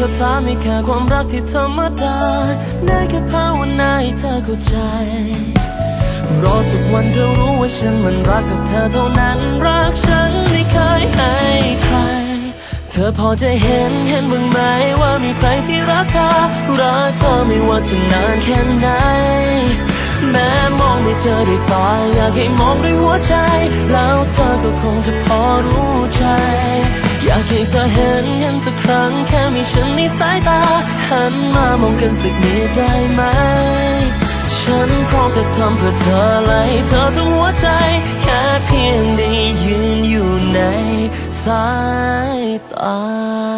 คำถามมีแค่ความรักที่ธรรมดาได้แค่ภาวนาให้เธอเข้าใจ รอสักวันเธอรู้ว่าฉันมันรักแต่เธอเท่านั้นรักฉันไม่เคยให้ใคร เธอพอจะเห็นเห็นบ้างไหมว่ามีใครที่รักเธอรักเธอไม่ว่าจะนานแค่ไหนแม้มองไม่เจอด้วยตาอยากให้มองด้วยหัวใจ แล้วเธอก็คงจะพอรู้ใจากให้เธอเห็นเห็นสักครั้ง แค่มีฉันในสายตา หันมามองกันสักนิดได้ไหม ฉันคงจะทำเพื่อเธอไละให้เธอทั้งหัวใจ แค่เพียงได้ยืนอยู่ในสายตา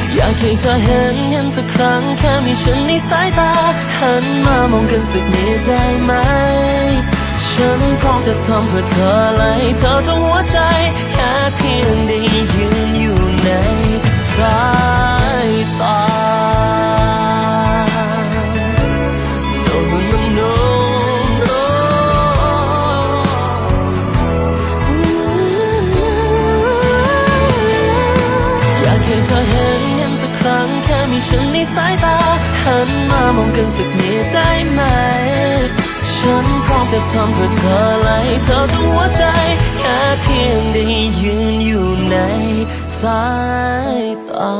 อยากให้เธอเห็นเห็นสักครั้ง แค่มีฉันในสายตา หันมามองกันสักนิดได้ไหม ฉันพร้อมจะทำเพื่อเธอและเธอทั้งหัวใจ แค่เพียงได้ยืนอยู่ในสายตา No, no, no, no, อยากให้เธอเห็น ฉันในสายตา หันมามองกันสักนิดได้ไหม ฉันพร้อมจะทำเพื่อเธอไละให้เธอทั้งหัวใจ แค่เพียงได้ยืนอยู่ในสายตา